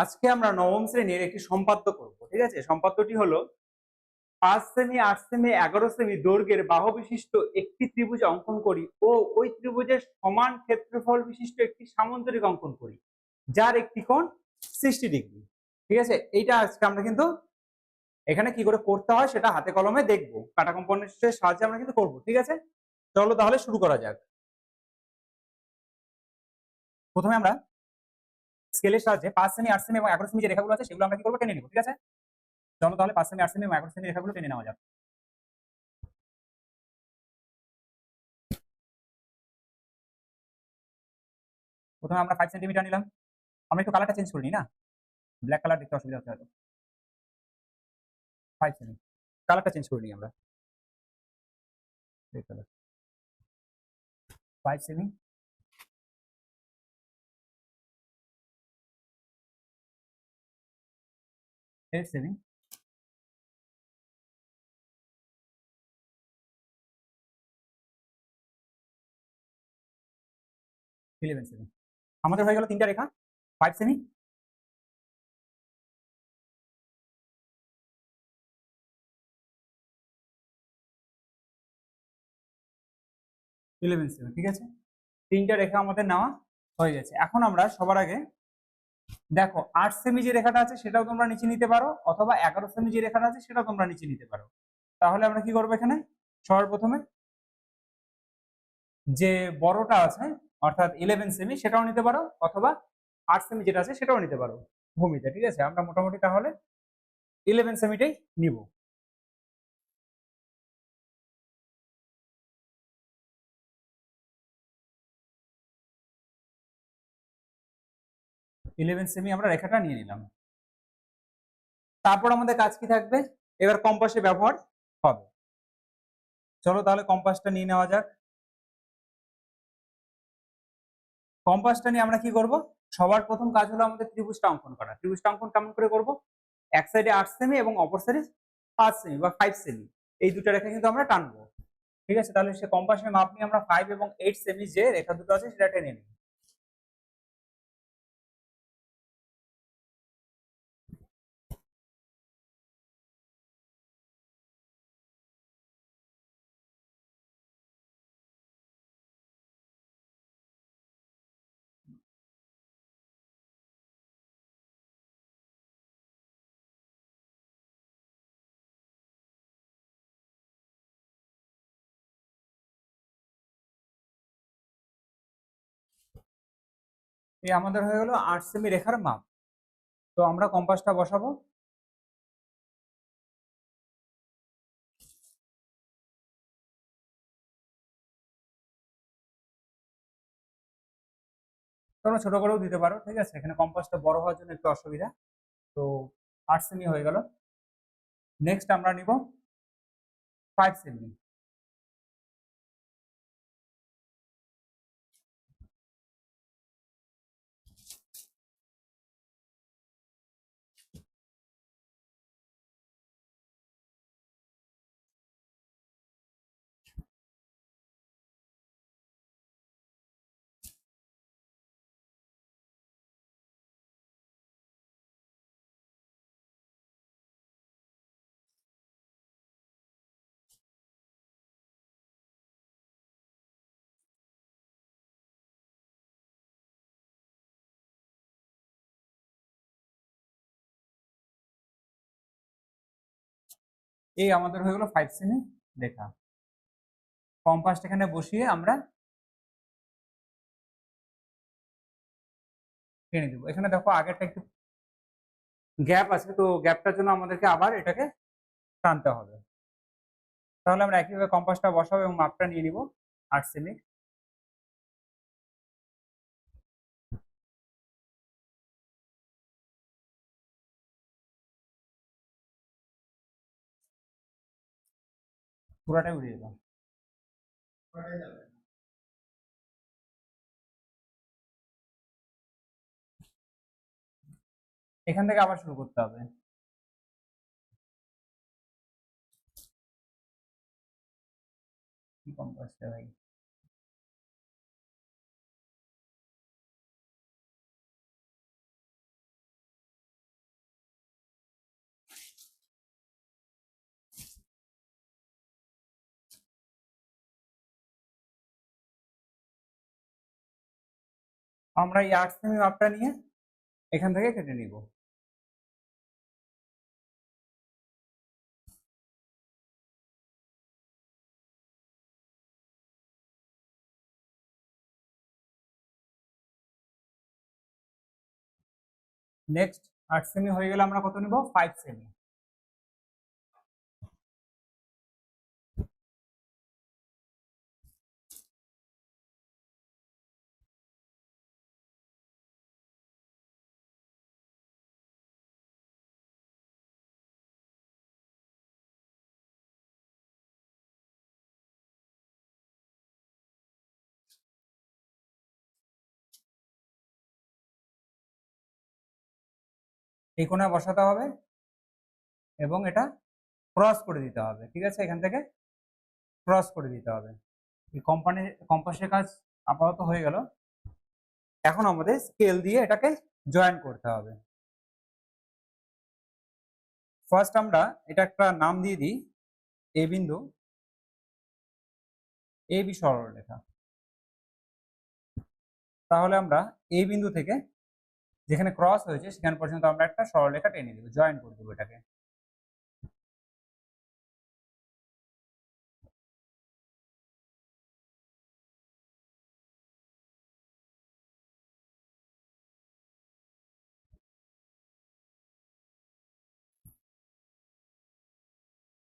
আজকে আমরা নবম শ্রেণির একটি সম্পাদ্য করব, ঠিক আছে? সম্পাদ্যটি হলো পাঁচ সেমি আট সেমি এগারো সেমি দৈর্ঘ্যের বাহু বিশিষ্ট একটি ত্রিভুজ অঙ্কন করি ও ওই ত্রিভুজের সমান ক্ষেত্রফল বিশিষ্ট একটি সামান্তরিক অঙ্কন করি, যার একটি কোণ সিক্সটি ডিগ্রি, ঠিক আছে? এইটা আজকে আমরা কিন্তু এখানে কি করে করতে হয় সেটা হাতে কলমে দেখব, কাটা কম্পোনেন্টের সাহায্যে আমরা কিন্তু করব, ঠিক আছে? চলো তাহলে শুরু করা যাক। প্রথমে আমরা স্কেলের সাহায্যে পাঁচ সেমি আট সেমি এবং এগারো সেমি যে রেখাগুলো আছে, সেগুলো আমরা কি করব? টেনে নিবো, ঠিক আছে? চলো তাহলে পাঁচ সেমি আট সেমি এবং এগারো সেমি রেখাগুলো টেনে নেওয়া যাক। প্রথমে আমরা ফাইভ সেন্টিমিটার নিলাম। আমরা একটু কালারটা চেঞ্জ করিনি না? ব্ল্যাক কালার দেখতে অসুবিধা হচ্ছে হয়তো। ফাইভ সেমি কালারটা চেঞ্জ করে নিই আমরা। ফাইভ সেমি এইট সেমি ইলেভেন সেমি আমাদের হয়ে গেল তিনটা রেখা ফাইভ সেমি ইলেভেন সেভেন ঠিক আছে তিনটা রেখা আমাদের নেওয়া হয়ে গেছে এখন আমরা সবার আগে দেখো, আট সেমি যে রেখাটা আছে সেটাও তোমরা নিচে নিতে পারো, অথবা এগারো সেমি যে রেখাটা আছে সেটাও তোমরা নিচে নিতে পারো। তাহলে আমরা কি করব এখানে? সবার প্রথমে যে বড়টা আছে, অর্থাৎ ইলেভেন সেমি সেটাও নিতে পারো, অথবা আট সেমি যেটা আছে সেটাও নিতে পারো। ভূমিতে, ঠিক আছে? আমরা মোটামুটি তাহলে ইলেভেন সেমিটাই নিব। ইলেভেন সেমি আমরা রেখাটা নিয়ে নিলাম। তারপর আমাদের কাজ কি থাকবে? এবার কম্পাসে ব্যবহার হবে। চলো তাহলে কম্পাসটা নিয়ে নেওয়া যাক। কম্পাসটা নিয়ে আমরা কি করব? সবার প্রথম কাজ হলো আমাদের ত্রিভুজটা অঙ্কন করা। ত্রিভুজটা অঙ্কন কেমন করে করব? এক সাইডে আট সেমি এবং অপর সাইডে পাঁচ সেমি বা ফাইভ সেমি এই দুটো রেখা কিন্তু আমরা টানবো। ঠিক আছে? তাহলে সে কম্পাসের মাপ নিয়ে আমরা ফাইভ এবং এইট সেমি যে রেখা দুটো আছে সেটা টেনে নিই। এই আমাদের হয়ে গেল আট সেমি রেখার মাপ। তো আমরা কম্পাসটা বসাবো। তোমরা ছোট করেও দিতে পারো, ঠিক আছে? এখানে কম্পাসটা বড় হওয়ার জন্য একটু অসুবিধা। তো আট সেমি হয়ে গেল। নেক্সট আমরা নিব ফাইভ সেমি এই আমাদের হয়ে গেলো ফাইভ সেমি রেখা কম্পাসটা এখানে বসিয়ে আমরা টেনে দেবো। এখানে দেখো আগেরটা একটু গ্যাপ আছে, তো গ্যাপটার জন্য আমাদেরকে আবার এটাকে টানতে হবে। তাহলে আমরা একইভাবে কম্পাসটা বসাবো এবং মাপটা নিয়ে নিব। আট সেমি পুরাটাই উড়িয়ে দিলাম এখান থেকে আবার শুরু করতে হবে। কি কম কম্পাসটা ভাই আমরা এই আট সেমি মাপটা নিয়ে এখান থেকে কেটে নিব। নেক্সট আট সেমি হয়ে গেলে আমরা কত নিব? ফাইভ সেমি এই কোণে বসাতে হবে এবং এটা ক্রস করে দিতে হবে, ঠিক আছে? এখান থেকে ক্রস করে দিতে হবে। এই কোম্পানি কম্পাসের কাজ আপাতত হয়ে গেল। এখন আমাদের স্কেল দিয়ে এটাকে জয়েন করতে হবে। ফার্স্ট আমরা এটা একটা নাম দিয়ে দিই এ বিন্দু। এ বি সরলরেখা। তাহলে আমরা এই বিন্দু থেকে যেখানে ক্রস হয়েছে, সেখানে পর্যন্ত আমরা একটা সরলরেখা টেনে দেবো জয়েন করে দেবো এটাকে।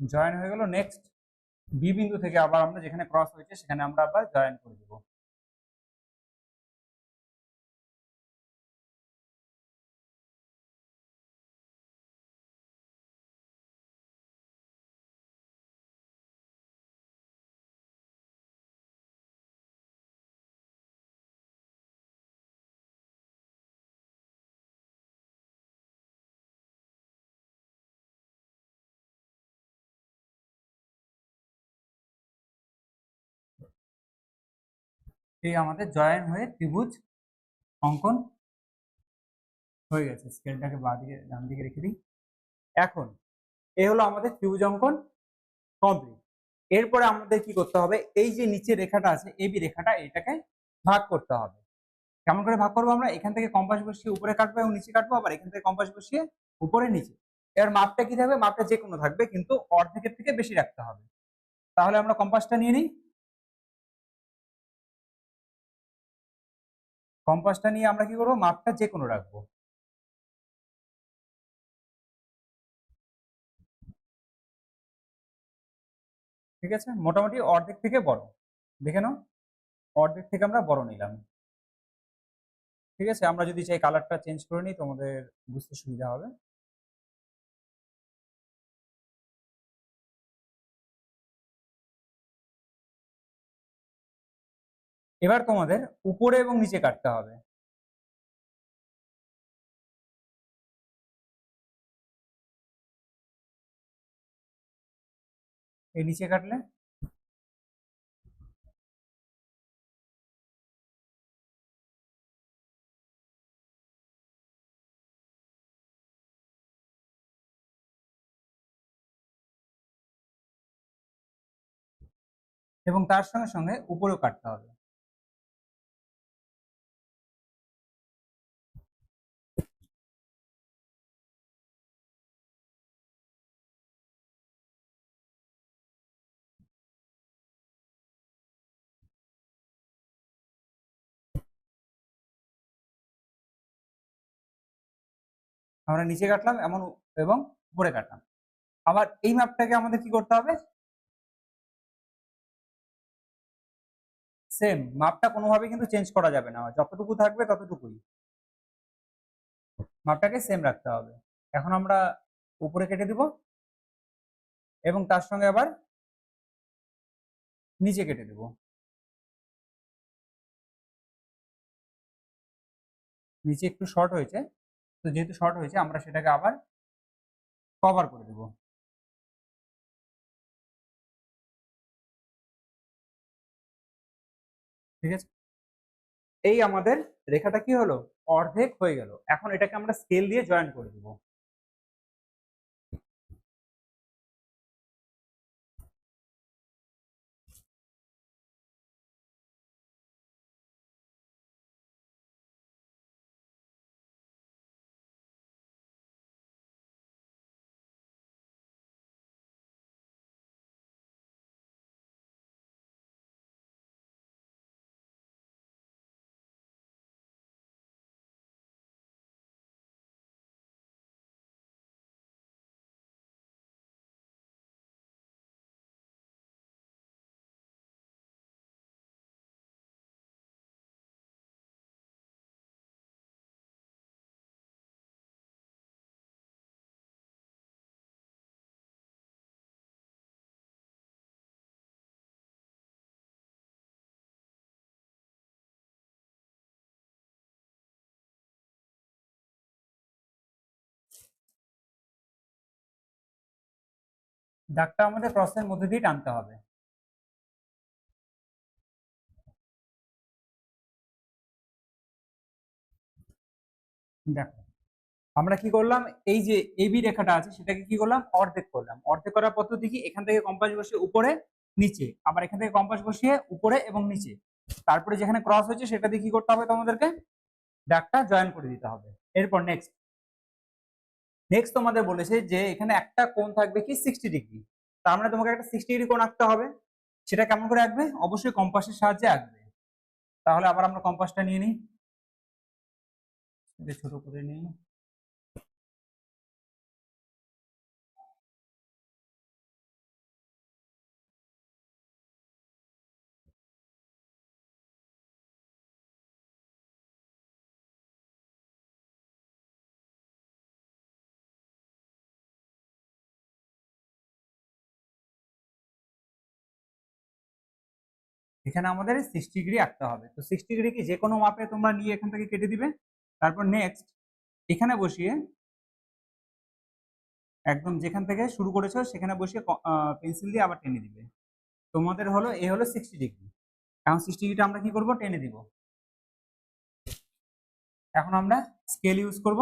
জয়েন হয়ে গেল নেক্সট বি বিন্দু থেকে আবার আমরা যেখানে ক্রস হয়েছে, সেখানে আমরা আবার জয়েন করে দেবো। আমাদের জয়েন হয়ে ত্রিভুজ অঙ্কন হয়ে গেছে। স্কেলটাকে বাঁ দিকে ডান দিকে রেখে দিই। এখন, এ হলো আমাদের ত্রিভুজ অঙ্কন কমপ্লিট এরপরে আমাদের কি করতে হবে? এই যে নিচে রেখাটা আছে এবি রেখাটা এটাকে ভাগ করতে হবে। কেমন করে ভাগ করব আমরা? এখান থেকে কম্পাস বসিয়ে উপরে কাটবো এবং নিচে কাটবো, আবার এখান থেকে কম্পাস বসিয়ে উপরে নিচে। এর মাপটা কি থাকবে? মাপটা যে কোনো থাকবে, কিন্তু অর্ধেকের থেকে বেশি রাখতে হবে। তাহলে আমরা কম্পাসটা নিয়ে নিই। কম্পাসটা নিয়ে আমরা কি করব? মাপটা যে কোনো রাখব। ঠিক আছে? মোটামুটি অর্ধেক থেকে বড়। দেখে নাও। অর্ধেক থেকে আমরা বড় নিলাম। ঠিক আছে? আমরা যদি চাই কালারটা চেঞ্জ করে নিই, তোমাদের বুঝতে সুবিধা হবে। এবার তোমাদের উপরে এবং নিচে কাটতে হবে। এই নিচে কাটলে? এবং তার সঙ্গে সঙ্গে উপরেও কাটতে হবে। আমরা নিচে কাটলাম এমন এবং উপরে কাটলাম। আবার এই মাপটাকে আমাদের কি করতে হবে? সেম মাপটা কোনোভাবে কিন্তু চেঞ্জ করা যাবে না। যতটুকু থাকবে ততটুকুই। মাপটাকে সেম রাখতে হবে। এখন আমরা উপরে কেটে দিব এবং তার সঙ্গে আবার নিচে কেটে দেব। নিচে একটু শর্ট হয়েছে। তো যেহেতু শর্ট হয়েছে, আমরা সেটাকে আবার কভার করে দেব। ঠিক আছে? এই আমাদের রেখাটা কি হলো? অর্ধেক হয়ে গেল। এখন এটাকে আমরা স্কেল দিয়ে জয়েন করে দেবো। দাগটা আমাদের ক্রসের মধ্যে দিয়ে টানতে হবে। দেখো, আমরা কি করলাম? এই যে এবি রেখাটা আছে, সেটাকে কি করলাম? অর্ধেক করলাম। অর্ধেক করার পদ্ধতি কি? এখান থেকে কম্পাস বসিয়ে উপরে, নিচে। আবার এখান থেকে কম্পাস বসিয়ে উপরে এবং নিচে। তারপরে যেখানে ক্রস হয়েছে, সেটা দিয়ে কি করতে হবে তোমাদেরকে? দাগটা জয়েন করে দিতে হবে। এরপর নেক্সট নেক্সট তোমাদের বলেছে যে এখানে একটা কোন থাকবে কি সিক্সটি ডিগ্রি তার মানে তোমাকে একটা সিক্সটি ডিগ্রি কোণ আঁকতে হবে। সেটা কেমন করে আঁকবে? অবশ্যই কম্পাসের সাহায্যে আঁকবে। তাহলে আবার আমরা কম্পাসটা নিয়ে নিই। ছোট করে নিই। এখানে আমাদের সিক্সটি ডিগ্রি আঁকতে হবে। তো সিক্সটি ডিগ্রি কি যে কোনো মাপে তোমরা নিয়ে এখান থেকে কেটে দিবে। তারপর নেক্সট এখানে বসিয়ে একদম যেখান থেকে শুরু করেছ সেখানে বসিয়ে পেন্সিল দিয়ে আবার টেনে দিবে। তোমাদের হলো, এ হলো সিক্সটি ডিগ্রি এখন সিক্সটি ডিগ্রিটা আমরা কি করব? টেনে দিব। এখন আমরা স্কেল ইউজ করব।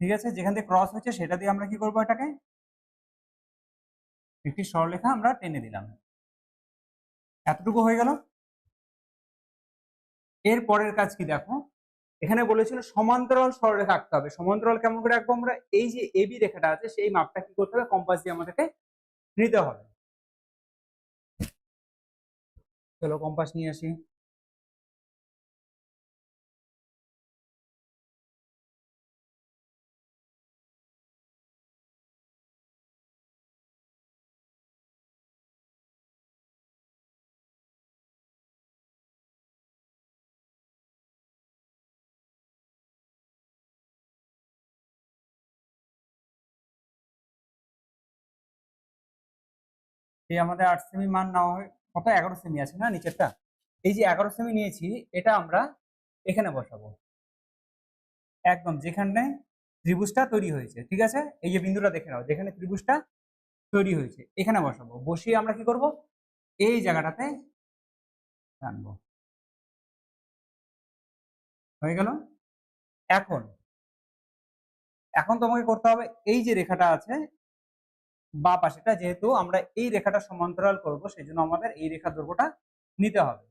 ঠিক আছে? যেখান থেকে ক্রস হচ্ছে সেটা দিয়ে আমরা কি করব এটাকে? একটি সরলরেখা আমরা টেনে দিলাম। এতটুকু হয়ে গেল। এর পরের কাজ কি দেখো? এখানে বলেছিল সমান্তরাল সরলরেখা আঁকতে হবে। সমান্তরাল কেমন করে আঁকবো আমরা? এই যে এবি রেখাটা আছে, সেই মাপটা কি করতে হবে? কম্পাস দিয়ে আমাদেরকে নিতে হবে। চলো কম্পাস নিয়ে আসি। এই আমাদের আট সেমি মান নেওয়া হয়, কত? এগারো সেমি আছে না নিচেরটা? এই যে এগারো সেমি নিয়েছি, এটা আমরা এখানে বসাবো। একদম যেখানে ত্রিভুজটা তৈরি হয়েছে, ঠিক আছে? এই যে বিন্দুটা দেখে নাও, যেখানে ত্রিভুজটা তৈরি হয়েছে, এখানে বসাবো। বসিয়ে আমরা কি করব? এই জায়গাটাতে টানবো। হয়ে গেল? এখন এখন তোমাকে করতে হবে, এই যে রেখাটা আছে বা পাশেটা যেহেতু আমরা এই রেখাটা সমান্তরাল করব সেই জন্য আমাদের এই রেখার দৈর্ঘ্যটা নিতে হবে।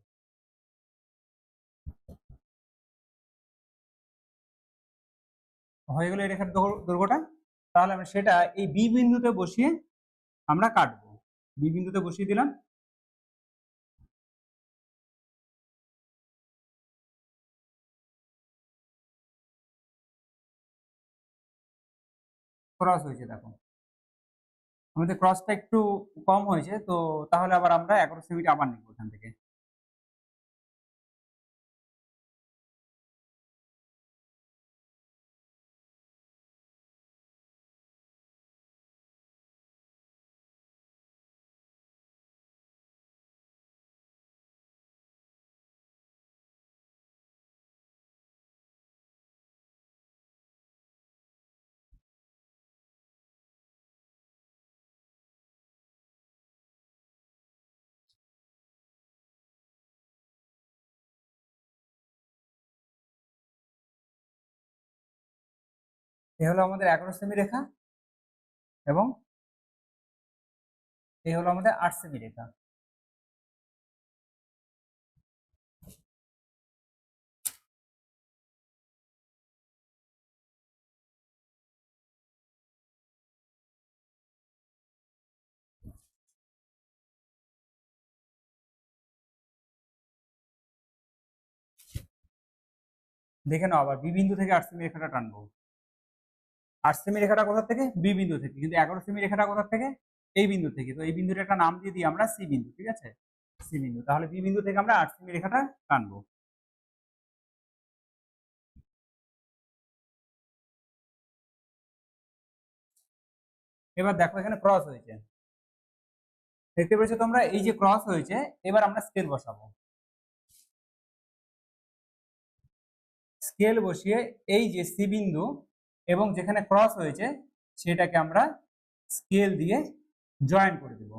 হয়ে গেল এই রেখার দৈর্ঘ্যটা তাহলে আমরা সেটা এই বি বিন্দুতে বসিয়ে আমরা কাটবো। বি বিন্দুতে বসিয়ে দিলাম। ক্রস হয়েছে দেখো। আমাদের ক্রসটা একটু কম হয়েছে, তো তাহলে আবার আমরা এগারো মিটার আবার নেব ওখান থেকে। এ হলো আমাদের এগারো সেমি রেখা এবং এ হলো আমাদের আট সেমি রেখা দেখে নাও আবার বিবিন্দু থেকে আট সেমি রেখাটা টানবো। আট সেমি রেখাটা কোথা থেকে? বি বিন্দু থেকে। কিন্তু এগারো সেমি রেখাটা কোথা থেকে? এই বিন্দু থেকে। তো এই বিন্দুটা একটা নাম দিয়ে দিই আমরা সি বিন্দু, ঠিক আছে? সি বিন্দু। তাহলে বি বিন্দু থেকে আমরা আট সেমি রেখাটা টানবো। এবার দেখো এখানে ক্রস হয়েছে। দেখতে পেয়েছ তোমরা? এই যে ক্রস হয়েছে, এবার আমরা স্কেল বসাবো। স্কেল বসিয়ে এই যে সি বিন্দু এবং যেখানে ক্রস হয়েছে সেটাকে আমরা স্কেল দিয়ে জয়েন করে দেব।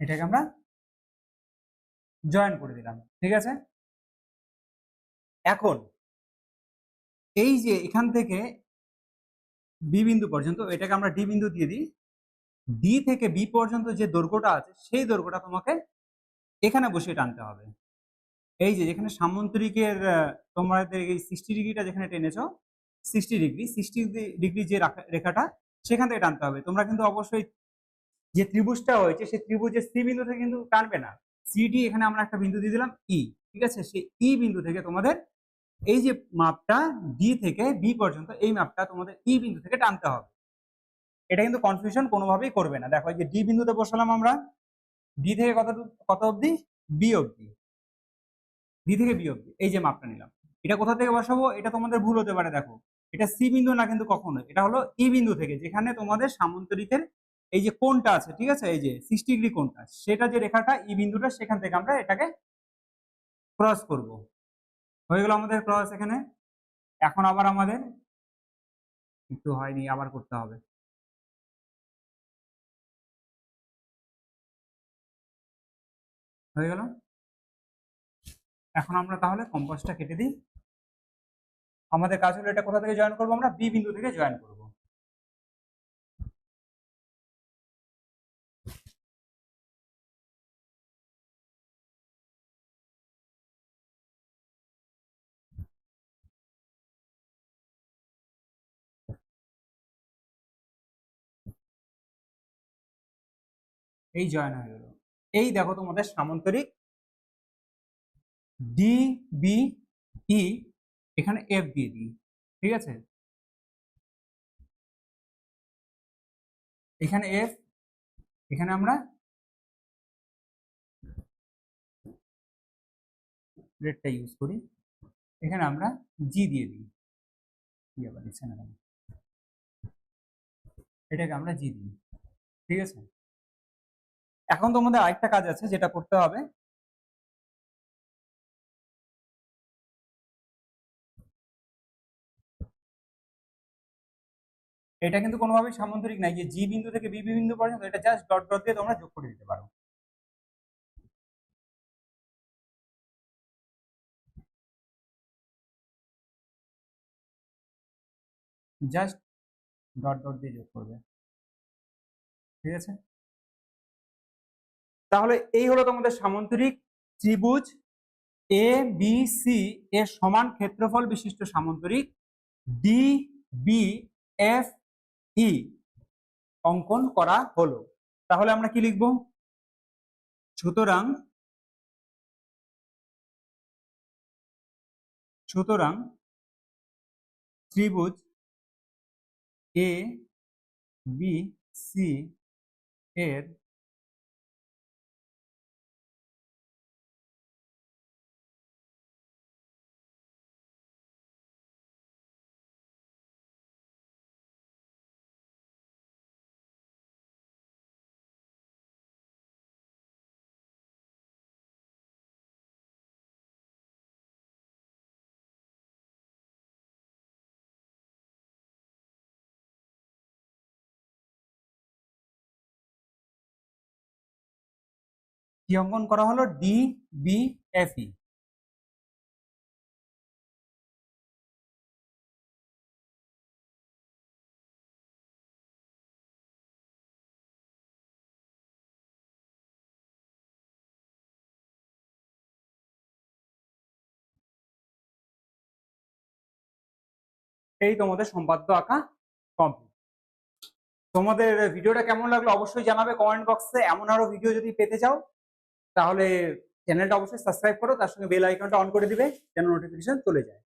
এটাকে আমরা জয়েন করে দিলাম, ঠিক আছে? এখন এই যে এখান থেকে বি বিন্দু পর্যন্ত, এটাকে আমরা ডি বিন্দু দিয়ে দিই। ডি থেকে বি পর্যন্ত যে দৈর্ঘ্যটা আছে, সেই দৈর্ঘ্যটা তোমাকে এখানে বসিয়ে টানতে হবে। এই যে যেখানে সামন্তরিকের তোমাদের এই সিক্সটি ডিগ্রিটা যেখানে টেনেছো সিক্সটি ডিগ্রি সিক্সটি ডিগ্রি যে রেখাটা, সেখান থেকে টানতে হবে। তোমরা কিন্তু অবশ্যই যে ত্রিভুজটা হয়েছে সেই ত্রিভুজের সি বিন্দু থেকে কিন্তু টানবে না। সিডি এখানে আমরা একটা বিন্দু দিয়ে দিলাম ই ঠিক আছে? সেই ই বিন্দু থেকে তোমাদের এই যে মাপটা ডি থেকে বি পর্যন্ত, এই মাপটা তোমাদের ই বিন্দু থেকে টানতে হবে। এটা কিন্তু কনফিউশন কোনোভাবেই করবে না। দেখো যে ডি বিন্দুতে বসালাম আমরা ডি থেকে কত কত অবধি? বি অবধি। ডি থেকে বি অবধি। এই যে মাপটা নিলাম। এটা কোথা থেকে বসাবো? এটা তোমাদের ভুল হতে পারে, দেখো। এটা সি বিন্দু না কিন্তু কখনো এটা হলো ই বিন্দু থেকে, যেখানে তোমাদের সামন্তরিকের এই যে কোনটা আছে, ঠিক আছে? এই যে সিক্সটি ডিগ্রি কোনটা সেটা যে রেখাটা ই বিন্দুটা সেখান থেকে আমরা এটাকে ক্রস করব। হয়ে গেল আমাদের ক্রস এখানে। এখন আবার আমাদের একটু হয়নি, আবার করতে হবে। হয়ে গেল? এখন আমরা তাহলে কম্পাসটা কেটে দিই। আমাদের কাজ হলো এটা কোথা থেকে জয়েন করব আমরা? বি বিন্দু থেকে জয়েন করব। এই জয়েন হয়ে গেল। এই দেখো তোমাদের সামন্তরিক ডি বি ই এখানে এফ দিয়ে দিই, ঠিক আছে? এখানে এফ এখানে আমরা রেডটা ইউজ করি, এখানে আমরা জি দিয়ে দিই। কি আবার এটাকে আমরা জি দিই, ঠিক আছে? এখন তোমাদের আরেকটা কাজ আছে, যেটা করতে হবে। এটা কিন্তু কোনোভাবেই সামন্তরিক নাই যে জি বিন্দু থেকে বি বিন্দু পর্যন্ত এটা জাস্ট ডট ডট দিয়ে তোমরা যোগ করে দিতে পারো। জাস্ট ডট ডট দিয়ে যোগ করবে। ঠিক আছে? তাহলে এই হলো তোমাদের সামন্তরিক ত্রিভুজ এ বি সি এর সমান ক্ষেত্রফল বিশিষ্ট সামন্তরিক ডি বি এফ ই অঙ্কন করা হলো। তাহলে আমরা কি লিখব? সুতরাং সুতরাং ত্রিভুজ এ বি সি এর কি অঙ্কন করা হলো? ডি বি এফ ই এই তোমাদের সম্পাদ্য আঁকা কমপ্লিট তোমাদের ভিডিওটা কেমন লাগল অবশ্যই জানাবে কমেন্ট বক্সে এমন আরও ভিডিও যদি পেতে চাও তাহলে চ্যানেলটা অবশ্যই সাবস্ক্রাইব করো, তার সঙ্গে বেল আইকনটা অন করে দিবে, যেন নোটিফিকেশন চলে যায়।